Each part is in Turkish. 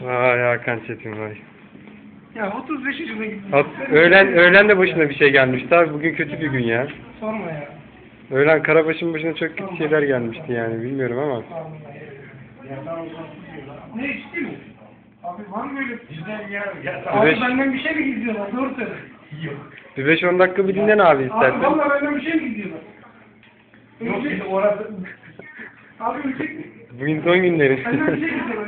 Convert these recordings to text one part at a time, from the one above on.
Vay Hakan Çetin vay. Ya 35 yaşına gittim. Hat, öğlen, öğlen de başına bir şey gelmişti abi. Bugün kötü bir gün ya. Sorma ya. Öğlen Karabaş'ın başına çok kötü şeyler gelmişti yani. Bilmiyorum ama. Ne ciddi mi? Abi var mı böyle? Bizden ya. ya Abi Beş- benden bir şey mi gizliyorlar? Doğru söyle. Yok. Bir 5-10 dakika bir dinlen abi Abi istersen. valla benden bir şey mi gizliyorlar? Yok şimdi orası. Abi ölecek mi? Bugün son günleri. Benden bir şey gizliyorlar.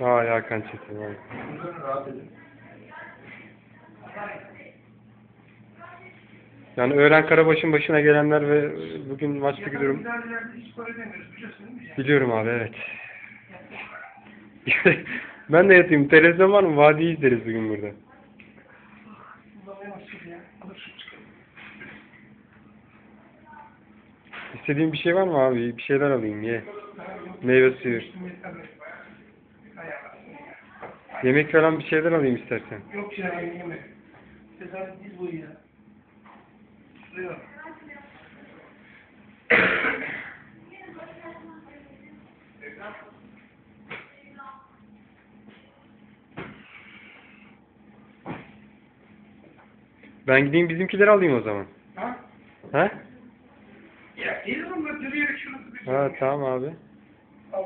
Vay Hakan Çetin vay. Yani öğlen Karabaş'ın başına gelenler ve bugün maçtaki durum. Biliyorum abi evet. ben de yatayım. Televizyon var mı? Vadiyi izleriz bugün burada. Başladı ya. Alır. İstediğin bir şey var mı abi? Bir şeyler alayım ye. Meyve suyu. Yemek falan bir şeyler alayım istersen. Yok ya yeme. Tedavi diz boyu ya. Şuraya bak. Ben gideyim bizimkileri alayım o zaman. Ha? Ha? Ya gelirim şurası bir Ha tamam abi. Al.